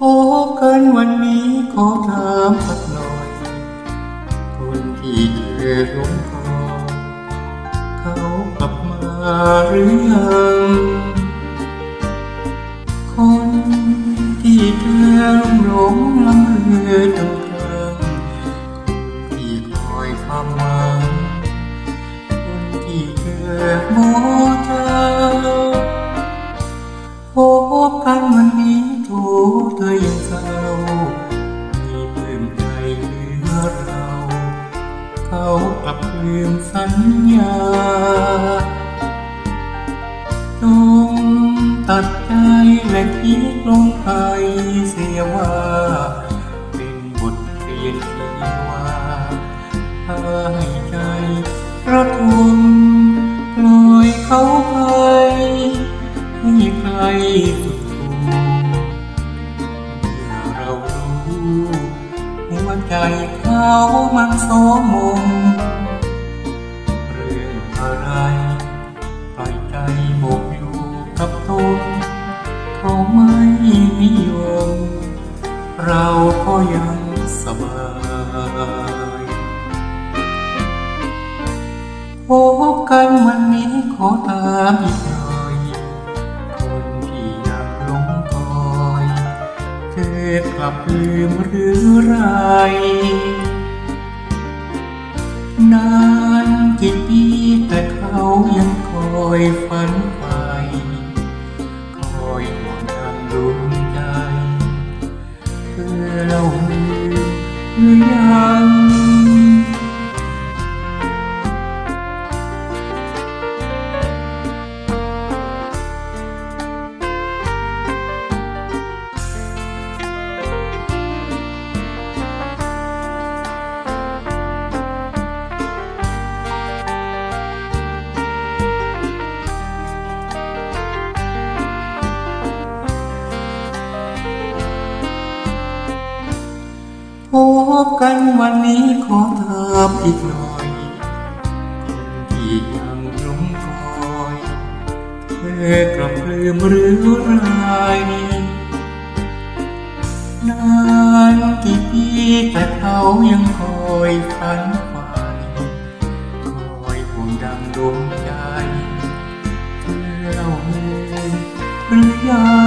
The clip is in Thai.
โอ้กันวันนี้ขอถามสักหน่อย คนที่เธอหลงคอเขากลับมาหรือยัง ลืมสัญญาจงตัดใจและคิดลงไปเสียว่า เป็นบทเรียนที่ว่าถ้าให้ใจระทมปล่อยเขาไปให้ไกลสุดคูเมื่อเรารู้หัวใจเขามันโสมม อะไรปล่อยใจบกอยู่กับตนเขาไม่นิยม เราก็ยังสบายพบกันวันนี้ขอตามอีกหน่อยคนที่ยังหลงคอยเธอกลับลืมหรือไรนาน กี่ปีแต่เขายังคอยฝันไป บกันวันนี้ขอถามอีกหน่อยคนที่ยังหลงคอยเธอกลับลืมหรือไรนานกี่ปีแต่เขายังคอยฝันใฝ่คอยห่วงดังดวงใจเธอเล่าลืมหรือยัง